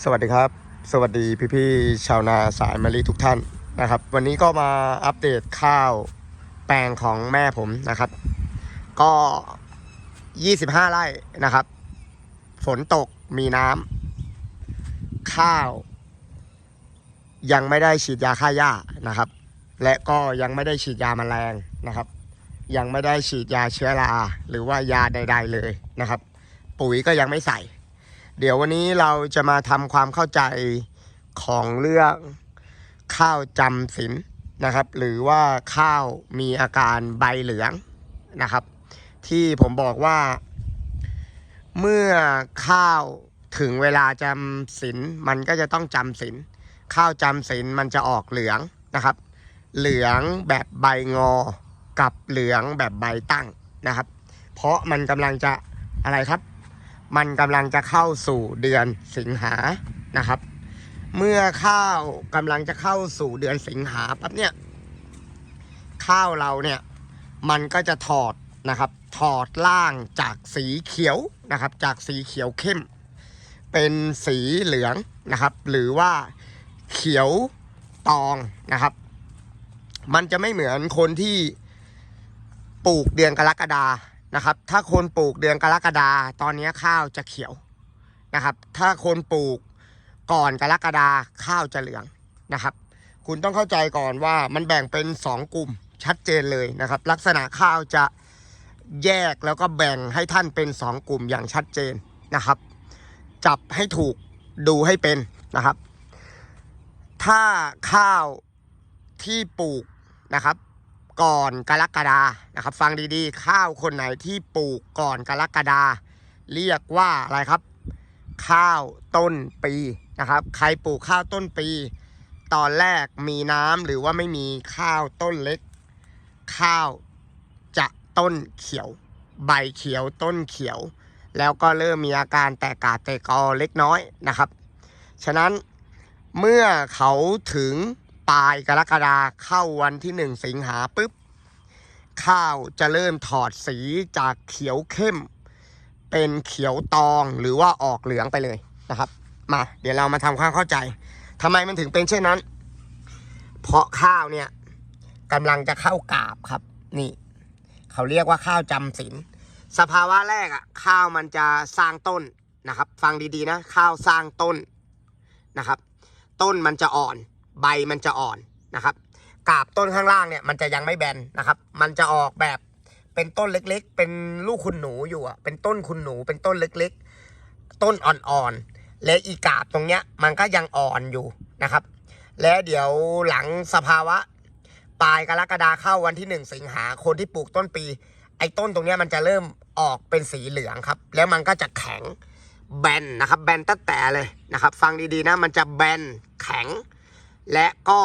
สวัสดีครับ สวัสดีพี่ๆชาวนาสายมะลิทุกท่านนะครับ วันนี้ก็มาอัปเดตข้าวแปลงของแม่ผมนะครับ ก็ 25 ไร่นะครับ ฝนตกมีน้ำข้าว ยังไม่ได้ฉีดยาฆ่าหญ้านะครับ และก็ยังไม่ได้ฉีดยาแมลงนะครับ ยังไม่ได้ฉีดยาเชื้อราหรือว่ายาใด ๆเลยนะครับ ปุ๋ยก็ยังไม่ใส่ เดี๋ยววันนี้เราจะมาทำความเข้าใจของเรื่องข้าวจำศีลนะครับ หรือว่าข้าวมีอาการใบเหลืองนะครับ ที่ผมบอกว่า เมื่อข้าวถึงเวลาจำศีลมันก็จะต้องจำศีลข้าวจำศีลมันจะออกเหลืองนะครับ เหลืองแบบใบงอกับเหลืองแบบใบตั้งนะครับ เพราะมันกำลังจะอะไรครับ มันกำลังจะเข้าสู่เดือนสิงหานะครับ เมื่อข้าวกำลังจะเข้าสู่เดือนสิงหาปั๊บเนี่ยข้าวเราเนี่ยมันก็จะถอดนะครับ ถอดล่างจากสีเขียวนะครับ จากสีเขียวเข้ม เป็นสีเหลืองนะครับ หรือว่าเขียวตองนะครับ มันจะไม่เหมือนคนที่ปลูกเดือนกรกฎา นะครับ ถ้าคนปลูกเดือนกรกฎาตอนนี้ข้าวจะเขียวนะครับ ถ้าคนปลูกก่อนกรกฎาข้าวจะเหลืองนะครับ คุณต้องเข้าใจก่อนว่ามันแบ่งเป็น 2 กลุ่มชัดเจนเลยนะครับ ลักษณะข้าวจะแยกแล้วก็แบ่งให้ท่านเป็น 2 กลุ่มอย่างชัดเจนนะครับ จับให้ถูกดูให้เป็นนะครับ ถ้าข้าวที่ปลูกนะครับ ก่อนกรกฎานะครับ ฟังดีๆ ข้าวคนไหนที่ปลูกก่อนกรกฎาเรียกว่าอะไรครับ ข้าวต้นปีนะครับ ใครปลูกข้าวต้นปี ตอนแรกมีน้ำหรือว่าไม่มีข้าวต้นเล็ก ข้าวจะต้นเขียว ใบเขียวต้นเขียว แล้วก็เริ่มมีอาการแตกกาแตกกอเล็กน้อยนะครับ ฉะนั้นเมื่อเขาถึง ปลายกรกฎาเข้าวันที่หนึ่งสิงหาปุ๊บ ข้าวจะเริ่มถอดสีจากเขียวเข้ม เป็นเขียวตองหรือว่าออกเหลืองไปเลยนะครับ มา เดี๋ยวเรามาทำความเข้าใจทำไมมันถึงเป็นเช่นนั้น เพราะข้าวเนี่ยกำลังจะเข้ากาบครับ นี่ เขาเรียกว่าข้าวจำศีลสภาวะแรกอะ่ะ ข้าวมันจะสร้างต้นนะครับ ฟังดีๆนะ ข้าวสร้างต้นนะครับ ต้นมันจะอ่อน ใบมันจะอ่อนนะครับกาบต้นข้างล่างเนี่ยมันจะยังไม่แบนนะครับ มันจะออกแบบเป็นต้นเล็กๆ เป็นลูกคุณหนูอยู่อะเป็นต้นคุณหนู เป็นต้นเล็กๆ ต้นอ่อนๆ และอีกาบตรงเนี้ยมันก็ยังอ่อนอยู่นะครับ และเดี๋ยวหลังสภาวะปลายกรกฎาเข้าวันที่หนึ่งสิงหาคนที่ปลูกต้นปี ไอ้ต้นตรงเนี้ยมันจะเริ่มออกเป็นสีเหลืองครับ แล้วมันก็จะแข็งแบนนะครับ แบนตั้งแต่เลยนะครับ ฟังดีๆนะ มันจะแบนแข็ง และก็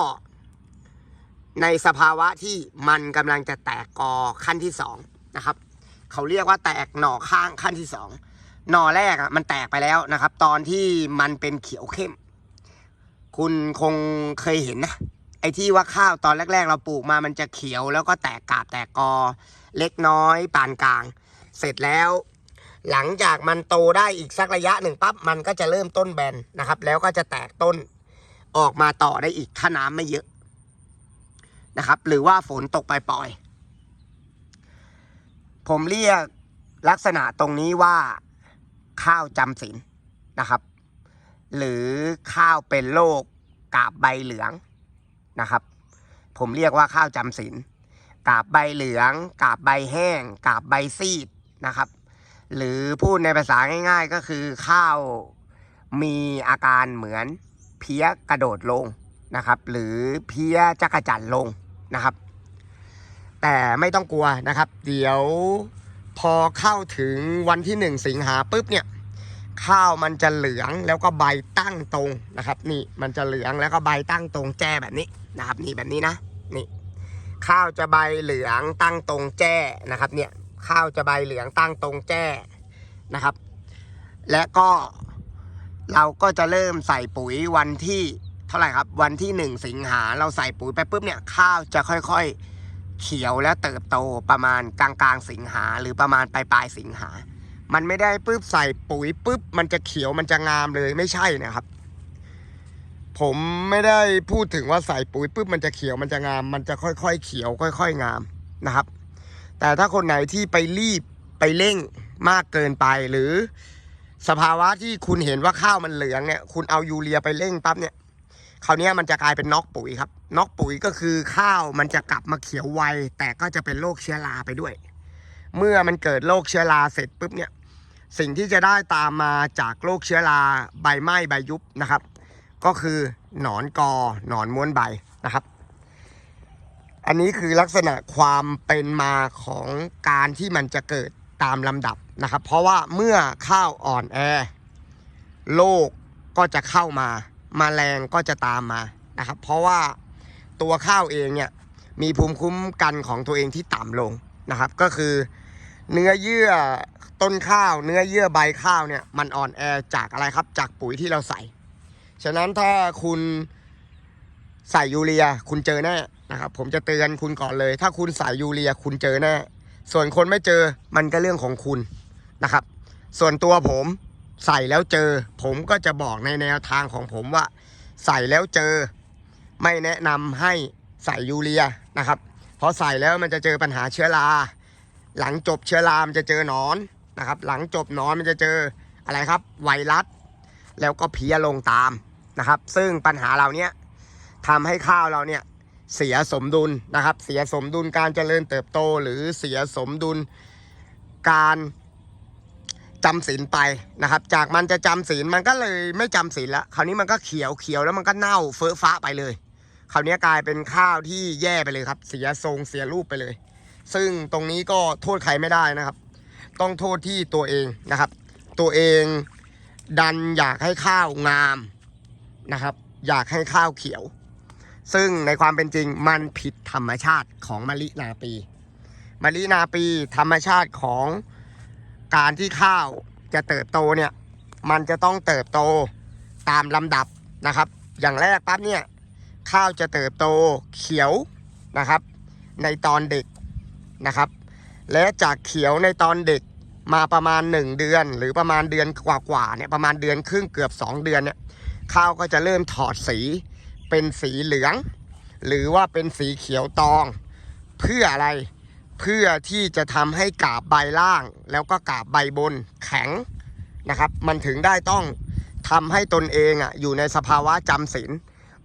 ในสภาวะที่มันกำลังจะแตกกอขั้นที่สองนะครับ เขาเรียกว่าแตกหน่อข้างขั้นที่สองหน่อแรกอะมันแตกไปแล้วนะครับ ตอนที่มันเป็นเขียวเข้ม คุณคงเคยเห็นนะไอ้ที่ว่าข้าวตอนแรก ๆ เราปลูกมามันจะเขียวแล้วก็แตกกาบแตกกอ เล็กน้อยปานกลาง เสร็จแล้ว หลังจากมันโตได้อีกสักระยะหนึ่งปั๊บมันก็จะเริ่มต้นแบนนะครับ แล้วก็จะแตกต้น ออกมาต่อได้อีกถ้าน้ำไม่เยอะนะครับ หรือว่าฝนตกปล่อยๆผมเรียกลักษณะตรงนี้ว่าข้าวจำศีลนะครับ หรือข้าวเป็นโรคกาบใบเหลืองนะครับ ผมเรียกว่าข้าวจำศีลกาบใบเหลือง กาบใบแห้ง กาบใบซีดนะครับ หรือพูดในภาษาง่าย ๆ ก็คือข้าวมีอาการเหมือน เพี้ยกระโดดลงนะครับ หรือเพี้ยจักรจันลงนะครับ แต่ไม่ต้องกลัวนะครับ เดี๋ยวพอเข้าถึงวันที่หนึ่งสิงหาปุ๊บเนี่ยข้าวมันจะเหลืองแล้วก็ใบตั้งตรงนะครับ นี่มันจะเหลืองแล้วก็ใบตั้งตรงแจ้แบบนี้นะครับ นี่แบบนี้นะนี่ ข้าวจะใบเหลืองตั้งตรงแจ้นะครับ เนี่ยข้าวจะใบเหลืองตั้งตรงแจ้นะครับ และก็ เราก็จะเริ่มใส่ปุ๋ยวันที่เท่าไหร่ครับ วันที่หนึ่งสิงหาเราใส่ปุ๋ยไปปุ๊บเนี่ยข้าวจะค่อยๆ เขียวและเติบโตประมาณกลางๆ สิงหาหรือประมาณปลายๆสิงหา มันไม่ได้ปุ๊บใส่ปุ๋ยปุ๊บมันจะเขียวมันจะงามเลยไม่ใช่นะครับ ผมไม่ได้พูดถึงว่าใส่ปุ๋ยปุ๊บมันจะเขียวมันจะงาม มันจะค่อยๆ เขียวค่อย ๆ งามนะครับ แต่ถ้าคนไหนที่ไปรีบไปเร่งมากเกินไปหรือ สภาวะที่คุณเห็นว่าข้าวมันเหลืองเนี่ย คุณเอายูเรียไปเร่งปั๊บเนี่ยคราวนี้มันจะกลายเป็นน็อกปุ๋ยครับ น็อกปุ๋ยก็คือข้าวมันจะกลับมาเขียวไว แต่ก็จะเป็นโรคเชื้อราไปด้วย เมื่อมันเกิดโรคเชื้อราเสร็จปุ๊บเนี่ย สิ่งที่จะได้ตามมาจากโรคเชื้อราใบไหม้ใบยุบนะครับ ก็คือหนอนกอหนอนม้วนใบนะครับ อันนี้คือลักษณะความเป็นมาของการที่มันจะเกิดตามลำดับ นะครับ เพราะว่าเมื่อข้าวอ่อนแอโรคก็จะเข้ามามาแมลงก็จะตามมานะครับ เพราะว่าตัวข้าวเองเนี่ยมีภูมิคุ้มกันของตัวเองที่ต่ำลงนะครับ ก็คือเนื้อเยื่อต้นข้าว เนื้อเยื่อใบข้าวเนี่ยมันอ่อนแอจากอะไรครับ จากปุ๋ยที่เราใส่ ฉะนั้นถ้าคุณใส่ยูเรียคุณเจอแน่นะครับ ผมจะเตือนคุณก่อนเลย ถ้าคุณใส่ยูเรียคุณเจอแน่ส่วนคนไม่เจอมันก็เรื่องของคุณ นะครับ ส่วนตัวผมใส่แล้วเจอ ผมก็จะบอกในแนวทางของผมว่า ใส่แล้วเจอ ไม่แนะนำให้ใส่ยูเรียนะครับเพราะใส่แล้วมันจะเจอปัญหาเชื้อรา หลังจบเชื้อรามันจะเจอหนอนนะครับ หลังจบหนอนมันจะเจออะไรครับ ไวรัส แล้วก็เพี้ยลงตามนะครับ ซึ่งปัญหาเราเนี้ยทำให้ข้าวเราเนี่ยเสียสมดุลนะครับ เสียสมดุลการเจริญเติบโต หรือเสียสมดุลการ จำศีลไปนะครับ จากมันจะจำศีลมันก็เลยไม่จำศีลล้วคราวนี้มันก็เขียวเขียวแล้วมันก็เน่าเฟ้อฟ้าไปเลยคราวนี้กลายเป็นข้าวที่แย่ไปเลยครับ เสียทรงเสียรูปไปเลย ซึ่งตรงนี้ก็โทษใครไม่ได้นะครับ ต้องโทษที่ตัวเองนะครับ ตัวเองดันอยากให้ข้าวงามนะครับ อยากให้ข้าวเขียว ซึ่งในความเป็นจริงมันผิดธรรมชาติของมะลินาปีมะลินาปีธรรมชาติของ การที่ข้าวจะเติบโตเนี่ย มันจะต้องเติบโตตามลำดับนะครับ อย่างแรกปั๊บเนี่ย ข้าวจะเติบโตเขียวนะครับ ในตอนเด็กนะครับ และจากเขียวในตอนเด็กมาประมาณ 1 เดือน หรือประมาณเดือนกว่าๆเนี่ยประมาณเดือนครึ่งเกือบ 2 เดือนเนี่ยข้าวก็จะเริ่มถอดสีเป็นสีเหลือง หรือว่าเป็นสีเขียวตอง เพื่ออะไร เพื่อที่จะทำให้กาบใบล่าง แล้วก็กาบใบบนแข็งนะครับ มันถึงได้ต้องทำให้ตนเองอะอยู่ในสภาวะจำศีล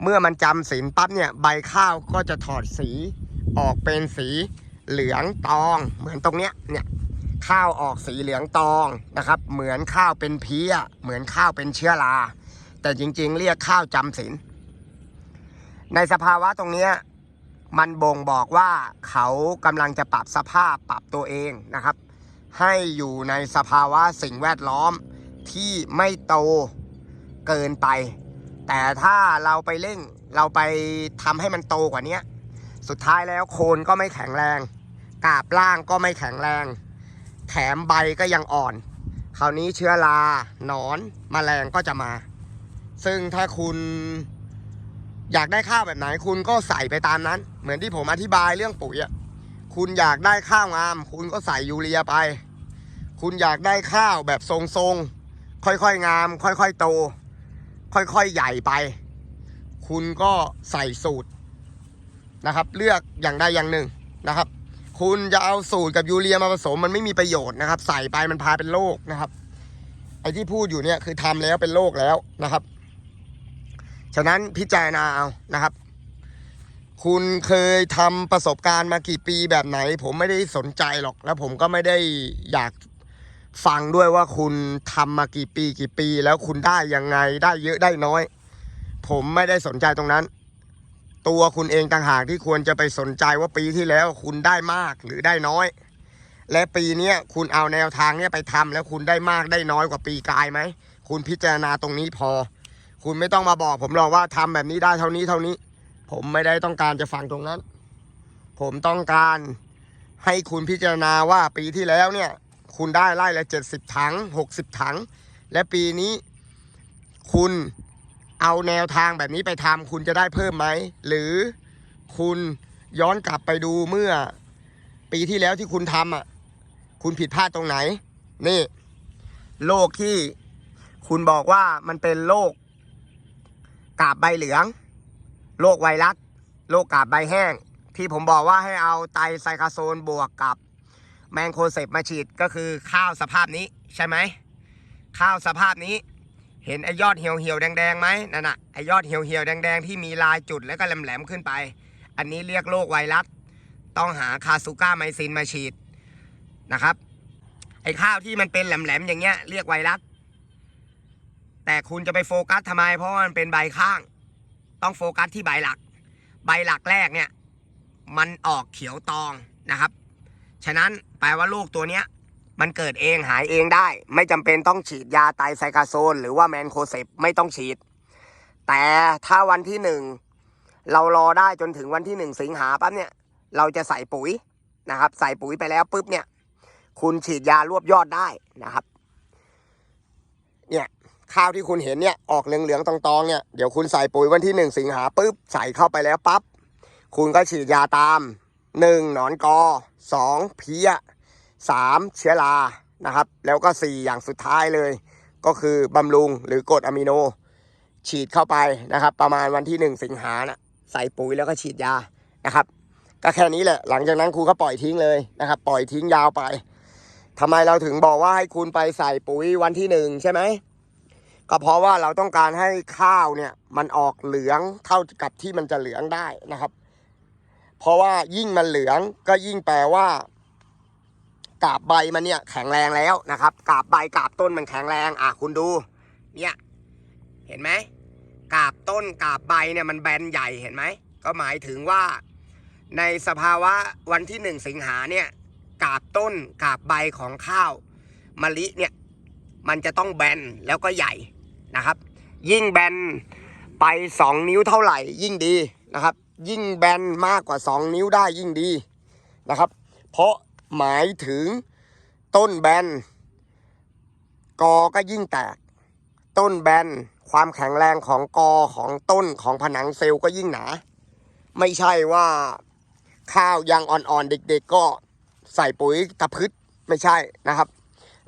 เมื่อมันจำศีลปั๊บเนี่ยใบข้าวก็จะถอดสีออกเป็นสีเหลืองตอง เหมือนตรงเนี้ยเนี่ยข้าวออกสีเหลืองตองนะครับ เหมือนข้าวเป็นเพี้ย เหมือนข้าวเป็นเชื้อราแต่จริงๆ เรียกข้าวจำศีลในสภาวะตรงเนี้ย มันบ่งบอกว่าเขากำลังจะปรับสภาพปรับตัวเองนะครับ ให้อยู่ในสภาวะสิ่งแวดล้อมที่ไม่โตเกินไป แต่ถ้าเราไปเร่งเราไปทำให้มันโตกว่านี้สุดท้ายแล้วโคนก็ไม่แข็งแรง กาบล่างก็ไม่แข็งแรง แถมใบก็ยังอ่อน คราวนี้เชื้อรา หนอนมแมลงก็จะมา ซึ่งถ้าคุณ อยากได้ข้าวแบบไหนคุณก็ใส่ไปตามนั้น เหมือนที่ผมอธิบายเรื่องปุ๋ยอะคุณอยากได้ข้าวงาม คุณก็ใส่ยูเรียไป คุณอยากได้ข้าวแบบทรงๆ ค่อยๆงาม ค่อยๆโต ค่อยๆใหญ่ไป คุณก็ใส่สูตรนะครับ เลือกอย่างใดอย่างหนึ่งนะครับ คุณจะเอาสูตรกับยูเรียมาผสมมันไม่มีประโยชน์นะครับ ใส่ไปมันพาเป็นโรคนะครับ ไอ้ที่พูดอยู่เนี่ยคือทำแล้วเป็นโรคแล้วนะครับ ฉะนั้นพิจารณาเอานะครับ คุณเคยทำประสบการณ์มากี่ปีแบบไหน ผมไม่ได้สนใจหรอก แล้วผมก็ไม่ได้อยากฟังด้วยว่าคุณทำมากี่ปีกี่ปี แล้วคุณได้ยังไงได้เยอะได้น้อย ผมไม่ได้สนใจตรงนั้น ตัวคุณเองต่างหากที่ควรจะไปสนใจว่าปีที่แล้วคุณได้มากหรือได้น้อย และปีนี้คุณเอาแนวทางเนี้ยไปทำแล้วคุณได้มากได้น้อยกว่าปีกายไหม คุณพิจารณาตรงนี้พอ คุณไม่ต้องมาบอก ผมหรอกว่าทำแบบนี้ได้เท่านี้เท่านี้ ผมไม่ได้ต้องการจะฟังตรงนั้น ผมต้องการให้คุณพิจารณาว่าปีที่แล้วเนี่ย คุณได้ไล่ละเจ็ดสิบถังหกสิบถัง และปีนี้คุณเอาแนวทางแบบนี้ไปทำคุณจะได้เพิ่มไหม หรือคุณย้อนกลับไปดูเมื่อ ปีที่แล้วที่คุณทำอะ คุณผิดพลาดตรงไหน นี่ โรคที่คุณบอกว่ามันเป็นโรค กาบใบเหลือง โรคไวรัส โรคกาบใบแห้ง ที่ผมบอกว่าให้เอาไตรไซคาโซนบวกกับแมงโคเซปมาฉีดก็คือข้าวสภาพนี้ใช่ไหม ข้าวสภาพนี้ เห็นไอยอดเหี่ยวเหี่ยวแดงๆไหมนั่นน่ะไอยอดเหี่ยวเหี่ยวแดงๆที่มีลายจุดแล้วก็แหลมๆขึ้นไป อันนี้เรียกโรคไวรัส ต้องหาคาซูก้าไมซินมาฉีดนะครับ ไอข้าวที่มันเป็นแหลมๆอย่างเงี้ยเรียกไวรัส แต่คุณจะไปโฟกัสทำไม เพราะมันเป็นใบข้าง ต้องโฟกัสที่ใบหลัก ใบหลักแรกเนี่ย มันออกเขียวตองนะครับ ฉะนั้นแปลว่าลูกตัวเนี้ย มันเกิดเองหายเองได้ ไม่จำเป็นต้องฉีดยาไตไซคาโซน หรือว่าแมนโคเซปไม่ต้องฉีด แต่ถ้าวันที่หนึ่งเรารอได้จนถึงวันที่หนึ่งสิงหาปั๊บเนี่ย เราจะใส่ปุ๋ยนะครับ ใส่ปุ๋ยไปแล้วปุ๊บเนี่ย คุณฉีดยารวบยอดได้นะครับ เนี่ย ข้าวที่คุณเห็นเนี่ยออกเหลืองๆตองๆเนี่ยเดี๋ยวคุณใส่ปุ๋ยวันที่หนึ่งสิงหาปุ๊บใส่เข้าไปแล้วปั๊บคุณก็ฉีดยาตามหนึ่งหนอนกอสองเพี้ยสามเชื้อรานะครับ แล้วก็สี่อย่างสุดท้ายเลย ก็คือบำรุงหรือกรดอะมิโน ฉีดเข้าไปนะครับ ประมาณวันที่หนึ่งสิงหานะใส่ปุ๋ยแล้วก็ฉีดยานะครับ ก็แค่นี้แหละ หลังจากนั้นคุณก็ปล่อยทิ้งเลยนะครับ ปล่อยทิ้งยาวไปทำไมเราถึงบอกว่าให้คุณไปใส่ปุ๋ยวันที่หนึ่งใช่ไหม ก็เพราะว่าเราต้องการให้ข้าวเนี่ย มันออกเหลืองเท่ากับที่มันจะเหลืองได้นะครับ เพราะว่ายิ่งมันเหลืองก็ยิ่งแปลว่ากาบใบมันเนี่ยแข็งแรงแล้วนะครับกาบใบกาบต้นมันแข็งแรงอะคุณดู เนี่ยเห็นไหมกาบต้นกาบใบเนี่ยมันแบนใหญ่เห็นไหมก็หมายถึงว่า ในสภาวะวันที่หนึ่งสิงหาเนี่ยกาบต้นกาบใบของข้าวมะลิเนี่ยมันจะต้องแบนแล้วก็ใหญ่ นะครับ ยิ่งแบนไป 2 นิ้วเท่าไหร่ยิ่งดีนะครับ ยิ่งแบนมากกว่า 2 นิ้วได้ยิ่งดีนะครับ เพราะหมายถึงต้นแบนกอก็ยิ่งแตก ต้นแบนความแข็งแรงของกอของต้นของผนังเซลล์ก็ยิ่งหนา ไม่ใช่ว่าข้าวยังอ่อนๆ เด็กๆก็ใส่ปุ๋ยตะพึดไม่ใช่นะครับ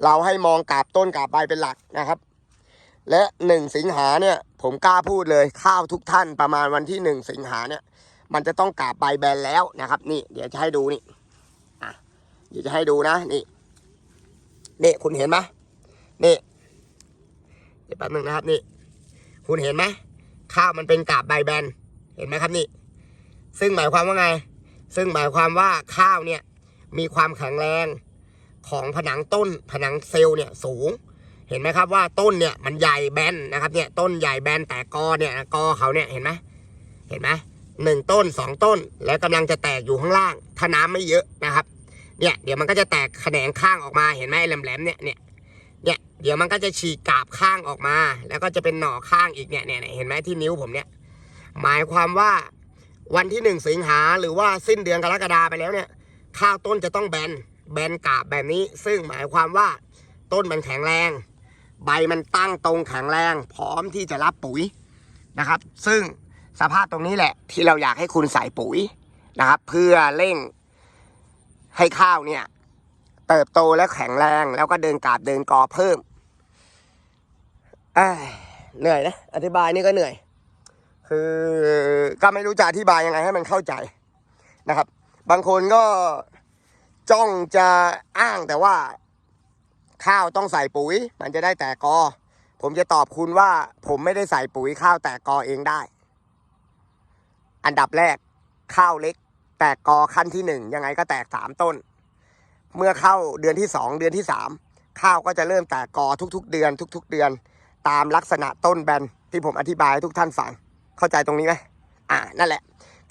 เราให้มองกาบต้นกาบใบเป็นหลักนะครับ และหนึ่งสิงหาเนี่ยผมกล้าพูดเลยข้าวทุกท่านประมาณวันที่หนึ่งสิงหาเนี่ย มันจะต้องกาบใบแบนแล้วนะครับ นี่ เดี๋ยวจะให้ดูนี่อะเดี๋ยวจะให้ดูนะนี่นี่คุณเห็นไหมนี่เดี๋ยวแป๊บนึงนะครับนี่ คุณเห็นไหมข้าวมันเป็นกาบใบแบนเห็นไหมครับนี่ ซึ่งหมายความว่าไง ซึ่งหมายความว่าข้าวเนี่ยมีความแข็งแรงของผนังต้นผนังเซลล์เนี่ยสูง เห็นไหมครับว่าต้นเนี่ยมันใหญ่แบนนะครับเนี่ยต้นใหญ่แบนแต่กอเนี่ยกอเขาเนี่ยเห็นไหมเห็นไหมหนึ่งต้นสองต้น แล้วกำลังจะแตกอยู่ข้างล่าง ถ้าน้ำไม่เยอะนะครับเนี่ยเดี๋ยวมันก็จะแตกแขนงข้างออกมาเห็นไหมแหลมๆเนี่ยเนี่ยเนี่ยเดี๋ยวมันก็จะฉีกกาบข้างออกมา แล้วก็จะเป็นหน่อข้างอีกเนี่ยเนี่ยเห็นไหมที่นิ้วผมเนี่ยหมายความว่าวันที่หนึ่งสิงหาหรือว่าสิ้นเดือนกรกฎาไปแล้วเนี่ย ข้าวต้นจะต้องแบนแบนกาบแบบนี้ ซึ่งหมายความว่าต้นมันแข็งแรง ใบมันตั้งตรงแข็งแรง พร้อมที่จะรับปุ๋ยนะครับ ซึ่งสภาพตรงนี้แหละ ที่เราอยากให้คุณใส่ปุ๋ยนะครับ เพื่อเร่งให้ข้าวเนี่ย เติบโตและแข็งแรง แล้วก็เดินกาบเดินกอเพิ่มเอ้ยเหนื่อยนะอธิบายนี่ก็เหนื่อย คือก็ไม่รู้จะอธิบายยังไงให้มันเข้าใจนะครับ บางคนก็จ้องจะอ้างแต่ว่า ข้าวต้องใส่ปุ๋ย มันจะได้แตกกอ ผมจะตอบคุณว่า ผมไม่ได้ใส่ปุ๋ยข้าวแตกกอเองได้ อันดับแรก ข้าวเล็ก แตกกอขั้นที่หนึ่งยังไงก็แตกสามต้น เมื่อเข้าเดือนที่สองเดือนที่สามข้าวก็จะเริ่มแตกกอทุก ๆ เดือน ทุก ๆ เดือน ตามลักษณะต้นแบนที่ผมอธิบายให้ทุกท่านฟัง เข้าใจตรงนี้ไหมอ่านั่นแหละ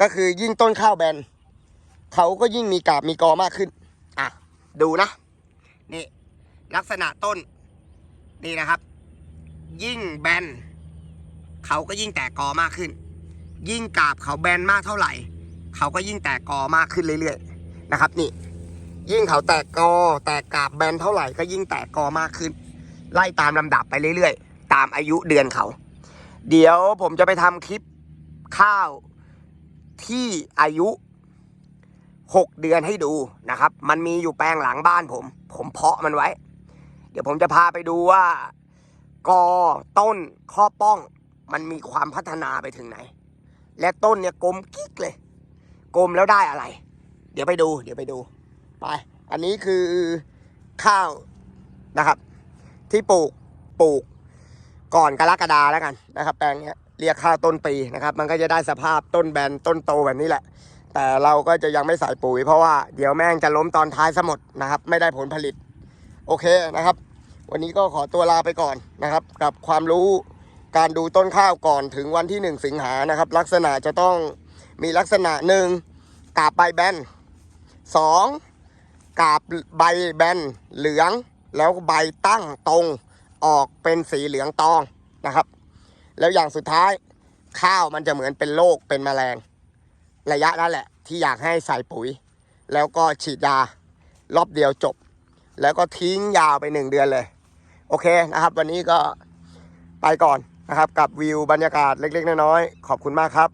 ก็คือยิ่งต้นข้าวแบนเขาก็ยิ่งมีกาบมีกอมากขึ้น อะ ดูนะ นี่ ลักษณะต้นนี่นะครับ ยิ่งแบนเขาก็ยิ่งแตกกอมากขึ้น ยิ่งกาบเขาแบนมากเท่าไหร่ เขาก็ยิ่งแตกกอมากขึ้นเรื่อยๆนะครับ นี่ ยิ่งเขาแตกกอ แตกกาบแบนเท่าไหร่ก็ยิ่งแตกกอมากขึ้น ไล่ตามลำดับไปเรื่อยๆ ตามอายุเดือนเขา เดี๋ยวผมจะไปทำคลิปข้าวที่อายุ 6 เดือนให้ดูนะครับ มันมีอยู่แปลงหลังบ้านผม ผมเพาะมันไว้ เดี๋ยวผมจะพาไปดูว่า กอต้นข้อป้อง มันมีความพัฒนาไปถึงไหน และต้นเนี่ยกลมกิ๊กเลยกลมแล้วได้อะไร เดี๋ยวไปดู เดี๋ยวไปดูไปอันนี้คือข้าวนะครับ ที่ปลูกปลูกก่อนกรกฎาแล้วกันนะครับ แปลงเนี้ยเรียกข้าวต้นปีนะครับ มันก็จะได้สภาพต้นแบนต้นโตแบบนี้แหละ แต่เราก็จะยังไม่ใส่ปุ๋ย เพราะว่าเดี๋ยวแม่งจะล้มตอนท้ายซะหมดนะครับ ไม่ได้ผลผลิต โอเคนะครับ วันนี้ก็ขอตัวลาไปก่อนนะครับ กับความรู้การดูต้นข้าวก่อนถึงวันที่ 1 สิงหานะครับ ลักษณะจะต้องมีลักษณะหนึ่งกาบใบแบนสองกาบใบแบนเหลือง แล้วใบตั้งตรงออกเป็นสีเหลืองตองนะครับ แล้วอย่างสุดท้ายข้าวมันจะเหมือนเป็นโรคเป็นแมลง ระยะนั่นแหละ ที่อยากให้ใส่ปุ๋ย แล้วก็ฉีดยารอบเดียวจบ แล้วก็ทิ้งยาวไปหนึ่งเดือนเลย โอเคนะครับ วันนี้ก็ไปก่อนนะครับ กับวิวบรรยากาศเล็ก ๆ น้อยๆขอบคุณมากครับ